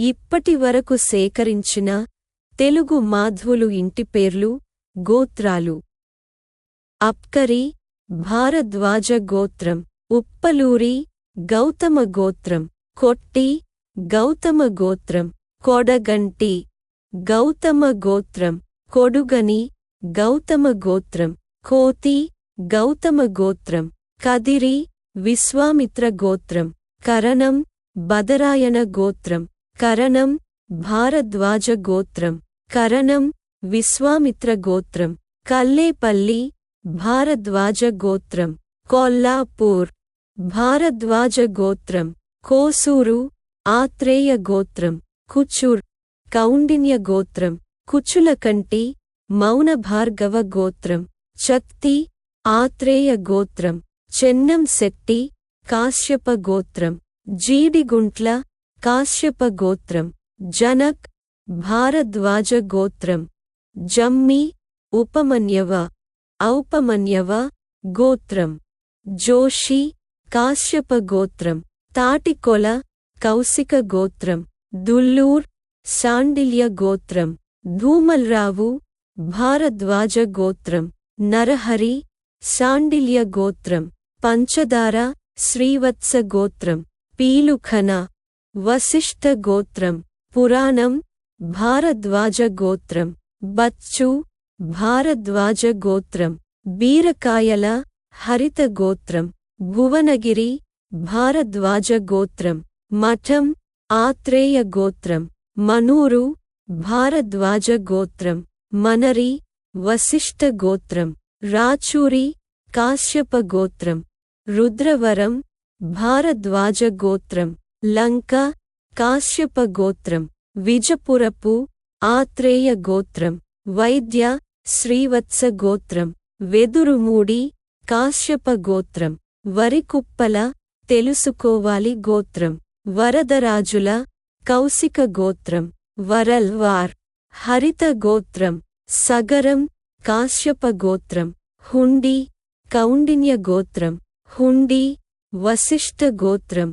ఇప్పటి వరకు సేకరించిన తెలుగు మాధ్వులు ఇంటి పేర్లు గోత్రాలు. అప్కరి భారద్వాజ గోత్రం. ఉప్పలూరి గౌతమ గోత్రం. కొట్టి గౌతమ గోత్రం. కొడగంటి గౌతమ గోత్రం. కొడుగని గౌతమ గోత్రం. కోతి గౌతమ గోత్రం. కదిరి విశ్వామిత్ర గోత్రం. కరణం బదరాయణ గోత్రం. కరణం భారద్వాజ గోత్రం కరణం విశ్వామిత్ర గోత్రం కల్లేపల్లి భారద్వాజ గోత్రం కొల్లాపూర్ భారద్వాజ గోత్రం కోసూరు ఆత్రేయ గోత్రం కుచూర్ కౌండిన్య గోత్రం కుచులకంటి మౌనభార్గవ గోత్రం చక్తి ఆత్రేయ గోత్రం చెన్నం శెట్టి కాశ్యప గోత్రం జీడిగుంట్ల కాశ్యప గోత్రం జనక్ భారద్వాజ గోత్రం జమ్మి ఉపమన్యవ ఔపమన్యవ గోత్రం జోషి కాశ్యప గోత్రం తాటికొల కౌశిక గోత్రం దుల్లూర్ శాండిల్య గోత్రం ధూమల్రావు భారద్వాజ గోత్రం నరహరి శాండిల్య గోత్రం పంచదార శ్రీవత్స గోత్రం పీలుఖన వశిష్ఠ గోత్రం పురాణం భారద్వాజ గోత్రం బచ్చు భారద్వాజ గోత్రం బీరకాయల హరిత గోత్రం భువనగిరి భారద్వాజ గోత్రం మఠం ఆత్రేయ గోత్రం మనూరు భారద్వాజ గోత్రం మనరి వశిష్ఠ గోత్రం రాచూరి కాశ్యప గోత్రం రుద్రవరం భారద్వాజ గోత్రం. లంక కాశ్యప గోత్రం విజపురపు ఆత్రేయ గోత్రం వైద్య శ్రీవత్స గోత్రం వెదురుమూడి కాశ్యప గోత్రం వరికుప్పల తెలుసుకోవాలి గోత్రం వరదరాజుల కౌశిక గోత్రం వరల్వార్ హరిత గోత్రం సగరం కాశ్యప గోత్రం హుండి కౌండిన్య గోత్రం హుండి వశిష్ఠ గోత్రం